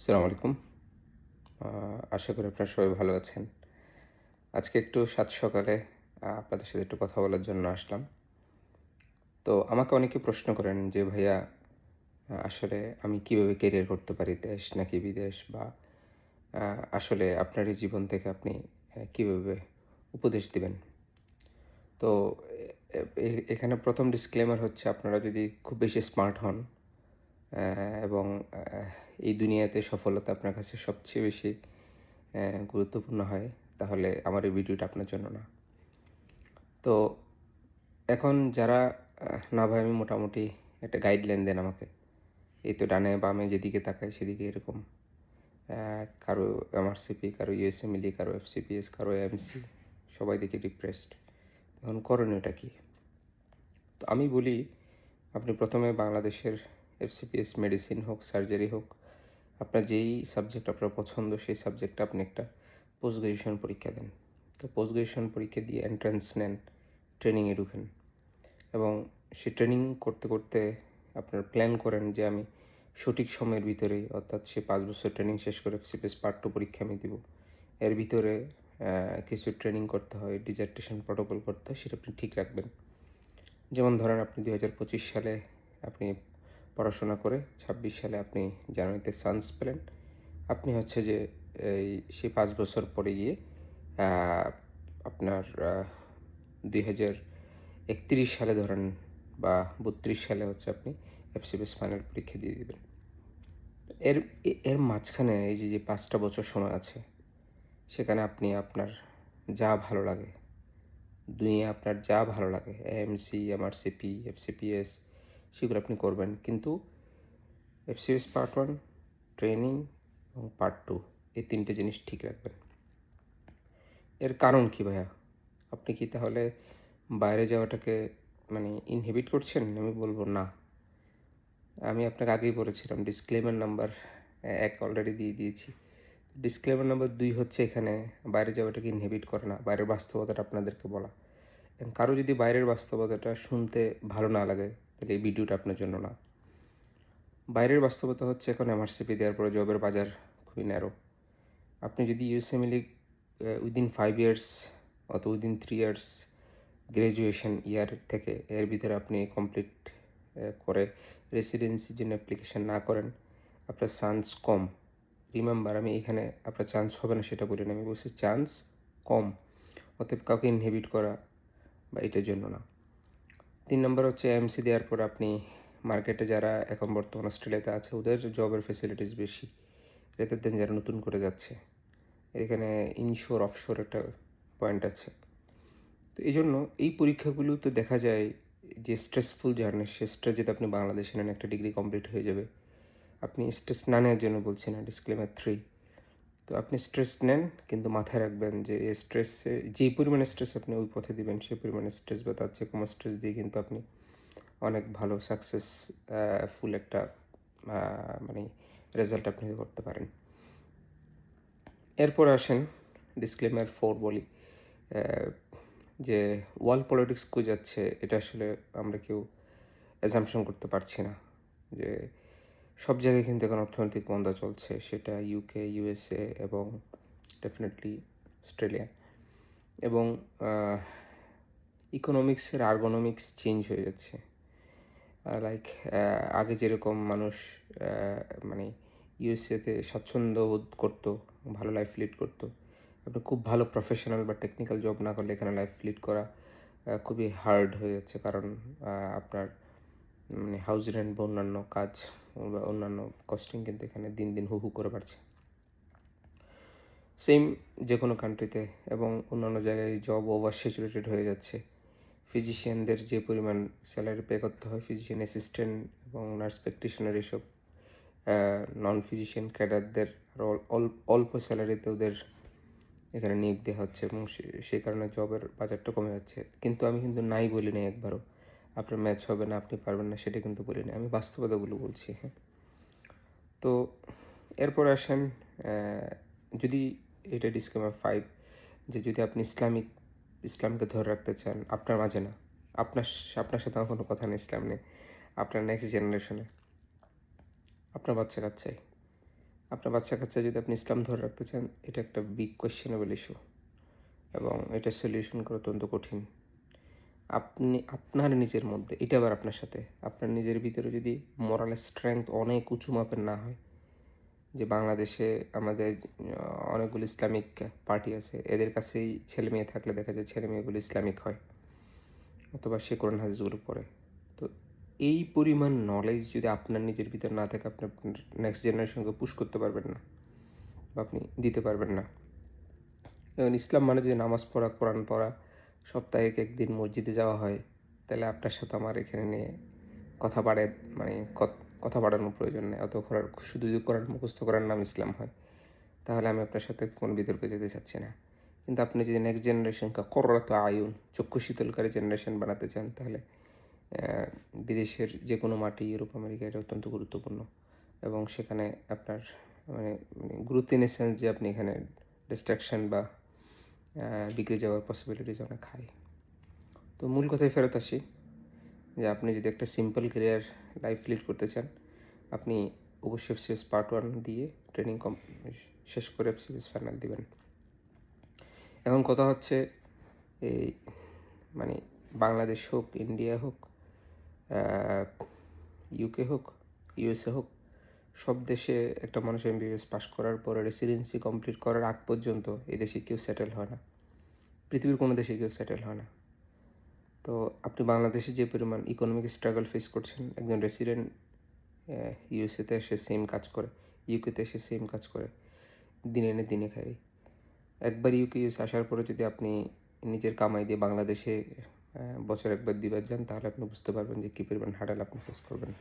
আসসালামু আলাইকুম। আশা করি আপনারা সবাই ভালো আছেন। আজকে একটু সাত সকালে আপনাদের সাথে একটু কথা বলার জন্য আসলাম। তো আমাকে অনেকে প্রশ্ন করেন যে, ভাইয়া আসলে আমি কীভাবে কেরিয়ার করতে পারি দেশ নাকি বিদেশ? বা আসলে আপনার এই জীবন থেকে আপনি কীভাবে উপদেশ দিবেন? তো এখানে প্রথম ডিসক্লেমার হচ্ছে, আপনারা যদি খুব বেশি স্মার্ট হন এবং এই দুনিয়াতে সফলতা আপনার কাছে সবচেয়ে বেশি গুরুত্বপূর্ণ হয়, তাহলে আমার এই ভিডিওটা আপনার জন্য না। তো এখন যারা না ভাই আমি মোটামুটি একটা গাইডলাইন দেন আমাকে, এই তো ডানে বামে যেদিকে তাকায় সেদিকে এরকম কারও এমআরসিপি কারও ইউএসএমএলই কারও এফসিপিএস কারও এমসি সবাই দেখি ডিপ্রেসড এখন করণীয়টা কি? তো আমি বলি, আপনি প্রথমে বাংলাদেশের এফসিপিএস মেডিসিন হোক সার্জারি হোক, আপনার যেই সাবজেক্ট আপনার পছন্দ, সেই সাবজেক্টে আপনি একটা পোস্ট গ্রাজুয়েশন পরীক্ষা দেন। তো পোস্ট গ্রাজুয়েশন পরীক্ষা দিয়ে এন্ট্রান্স নেন ট্রেনিংয়ে ঢুকেন। এবং সে ট্রেনিং করতে করতে আপনার প্ল্যান করেন যে আমি সঠিক সময়ের ভিতরেই অর্থাৎ সে পাঁচ বছর ট্রেনিং শেষ করে এফসিপিএস পার্ট টু পরীক্ষা আমি দিব। এর ভিতরে কিছু ট্রেনিং করতে হয় ডিজার্টেশন প্রটোকল করতে হয়, সেটা আপনি ঠিক রাখবেন। যেমন ধরেন আপনি দু হাজার পঁচিশ সালে আপনি পড়াশোনা করে ছাব্বিশ সালে আপনি জানুয়ারিতে চান্স পেলেন। আপনি হচ্ছে যে এই সে পাঁচ বছর পরে গিয়ে আপনার দুই হাজার একত্রিশ সালে ধরেন বা বত্রিশ সালে হচ্ছে আপনি এফসিবিএস ফাইনাল পরীক্ষা দিয়ে দিবেন। এর এর মাঝখানে এই যে যে পাঁচটা বছর সময় আছে, সেখানে আপনি আপনার যা ভালো লাগে, দুনিয়া আপনার যা ভালো লাগে এএমসি এমআরসিপি এফসিপিএস সেগুলো আপনি করবেন। কিন্তু এফসিএস পার্ট ওয়ান ট্রেনিং এবং পার্ট টু এই তিনটে জিনিস ঠিক রাখবেন। এর কারণ কি ভাইয়া? আপনি কি তাহলে বাইরে যাওয়াটাকে মানে ইনহিবিট করছেন? আমি বলব না। আমি আপনাকে আগেই বলেছিলাম ডিসক্লেমার নাম্বার এক অলরেডি দিয়ে দিয়েছি। ডিসক্লেমার নাম্বার দুই হচ্ছে এখানে বাইরে যাওয়াটাকে ইনহিবিট করে না, বাইরের বাস্তবতাটা আপনাদেরকে বলা। কারও যদি বাইরের বাস্তবতাটা শুনতে ভালো না লাগে তাহলে এই ভিডিওটা আপনার জন্য না। বাইরের বাস্তবতা হচ্ছে এখন এমআরসিপি দেওয়ার পরে জবের বাজার খুবই ন্যারো আপনি যদি ইউএসএমএলি উইদিন ফাইভ ইয়ার্স অত within three years graduation year থেকে এর ভিতরে আপনি কমপ্লিট করে রেসিডেন্সির জন্য অ্যাপ্লিকেশন না করেন, আপনার চান্স কম। রিমেম্বার আমি এখানে আপনার চান্স হবে না সেটা বলি না, আমি বলছি চান্স কম। অতএব কাউকে ইনহিবিট করা বা এটার জন্য না। তিন নম্বর হচ্ছে এমসি দেওয়ার পর আপনি মার্কেটে যারা এখন বর্তমান অস্ট্রেলিয়াতে আছে, ওদের জবের ফেসিলিটিস বেশি রেতের দেন যারা নতুন করে যাচ্ছে। এখানে ইনশোর অফশোর একটা পয়েন্ট আছে। তো এই জন্য এই পরীক্ষাগুলোতে দেখা যায় যে স্ট্রেসফুল জার্নি সে স্ট্রেস যদি আপনি বাংলাদেশে নেন, একটা ডিগ্রি কমপ্লিট হয়ে যাবে। আপনি স্ট্রেস না নেওয়ার জন্য বলছি না ডিসক্লেমার থ্রি তো আপনি স্ট্রেস নেন, কিন্তু মাথায় রাখবেন যে এই স্ট্রেসে যেই পরিমাণে স্ট্রেস আপনি ওই পথে দিবেন সেই পরিমাণে স্ট্রেস বা তার চেয়ে কম স্ট্রেস দিয়ে কিন্তু আপনি অনেক ভালো সাকসেস ফুল একটা মানে রেজাল্ট আপনি করতে পারেন। এরপর আসেন ডিসক্লেমার ফোর বলি যে ওয়ার্ল্ড পলিটিক্স যাচ্ছে, এটা আসলে আমরা কেউ অ্যাজামশন করতে পারছি না। যে সব জায়গায় কিন্তু এখন অর্থনৈতিক মন্দা চলছে। সেটা ইউকে ইউএসএ এবং ডেফিনেটলি অস্ট্রেলিয়া এবং ইকোনমিক্সের আর্গোনমিক্স চেঞ্জ হয়ে যাচ্ছে। লাইক আগে যেরকম মানুষ মানে ইউএসএতে স্বাচ্ছন্দ্য বোধ করতো, ভালো লাইফ লিড করতো। আপনি খুব ভালো প্রফেশনাল বা টেকনিক্যাল জব না করলে এখানে লাইফ লিড করা খুবই হার্ড হয়ে যাচ্ছে। কারণ আপনার মানে হাউস রেন্ট বা অন্যান্য কাজ বা অন্যান্য কস্টিং কিন্তু এখানে দিন দিন হু হু করে বাড়ছে। সেম যে কোনো কান্ট্রিতে এবং অন্যান্য জায়গায় জব ওভার স্যাচুরেটেড হয়ে যাচ্ছে। ফিজিশিয়ানদের যে পরিমাণ স্যালারি পে করতে হয় ফিজিশিয়ান অ্যাসিস্ট্যান্ট এবং নার্স প্র্যাকটিশনার এসব নন ফিজিশিয়ান ক্যাডারদের অল্প স্যালারিতে ওদের এখানে নিয়োগ দেওয়া হচ্ছে এবং সেই কারণে জবের বাজারটা কমে যাচ্ছে। কিন্তু আমি কিন্তু নাই বলি নাই একবারও। আপনার ম্যাচ হবে না, আপনি পারবেন না, সেটা কিন্তু বলি না আমি বাস্তবতাগুলো বলছি হ্যাঁ। তো এরপর আসেন যদি এটা ডিসক্লেমার ফাইভ যে যদি আপনি ইসলামিক, ইসলামকে ধরে রাখতে চান, আপনার মাঝে না, আপনার আপনার সাথে আমার কোনো কথা নেই ইসলাম নেই আপনার নেক্সট জেনারেশনে আপনার বাচ্চা কাচ্চাই। আপনার বাচ্চা কাচ্চা যদি আপনি ইসলাম ধরে রাখতে চান, এটা একটা বিগ কোয়েশ্চেনেবল ইস্যু এবং এটা সলিউশন করা অত্যন্ত কঠিন। আপনি, আপনার নিজের মধ্যে, এটা আবার আপনার সাথে, আপনার নিজের ভিতরে যদি মোরাল স্ট্রেংথ অনেক উঁচু মাপের না হয়, যে বাংলাদেশে আমাদের অনেকগুলো ইসলামিক পার্টি আছে, এদের কাছেই ছেলে মেয়ে থাকলে দেখা যায় ছেলে মেয়েগুলো ইসলামিক হয়, অথবা সে কোরআন হাদিসগুলো পড়ে। তো এই পরিমাণ নলেজ যদি আপনার নিজের ভিতর না থাকে, আপনি আপনার নেক্সট জেনারেশনকে পুশ করতে পারবেন না, বা আপনি দিতে পারবেন না। এবং ইসলাম মানে যদি নামাজ পড়া, কোরআন পড়া সপ্তাহে এক একদিন মসজিদে যাওয়া হয়। তাহলে আপনার সাথে আমার এখানে নিয়ে কথা বাড়ে মানে কথা বাড়ানোর প্রয়োজন নেই। অত করার, শুধু যদি কোরআন মুখস্থ করার নাম ইসলাম হয়, তাহলে আমি আপনার সাথে কোনো বিতর্কে যেতে চাচ্ছি না। কিন্তু আপনি যদি নেক্সট জেনারেশনকে করত আয়ুন, চক্ষু শীতলকারী জেনারেশন বানাতে চান, তাহলে বিদেশের যে কোনো মাটি ইউরোপ, আমেরিকা, এটা অত্যন্ত গুরুত্বপূর্ণ। এবং সেখানে আপনার মানে মানে গুরুত্ব ইন যে আপনি এখানে ডিস্ট্রাকশন বা বিগড়ে যাওয়ার পসিবিলিটিস অনেক হাই তো মূল কথায় ফেরত আসি যে আপনি যদি একটা সিম্পল ক্যারিয়ার লাইফ লিড করতে চান, আপনি অবশ্যই এফসিএস পার্ট ওয়ান দিয়ে ট্রেনিং কম শেষ করে এফসিএস ফাইনাল দিবেন। এখন কথা হচ্ছে এই মানে বাংলাদেশ হোক ইন্ডিয়া হোক ইউকে হোক ইউএসএ হোক সব দেশে একটা মানুষ এমবিবিএস পাস করার পরে রেসিডেন্সি কমপ্লিট করার আগ পর্যন্ত এই দেশে কেউ সেটেল হয় না। পৃথিবীর কোনো দেশে কেউ সেটেল হয় না। তো আপনি বাংলাদেশে যে পরিমাণ ইকোনমিক স্ট্রাগল ফেস করছেন, একজন রেসিডেন্ট ইউএসএতে এসে সেম কাজ করে ইউকেতে এসে সেম কাজ করে, দিনে এনে দিনে খায়। একবার ইউকে ইউএস আসার পরে যদি আপনি নিজের কামাই দিয়ে বাংলাদেশে বছর একবার দিবার যান, তাহলে আপনি বুঝতে পারবেন যে কী পরিমাণ হাডাল আপনি ফেস করবেন।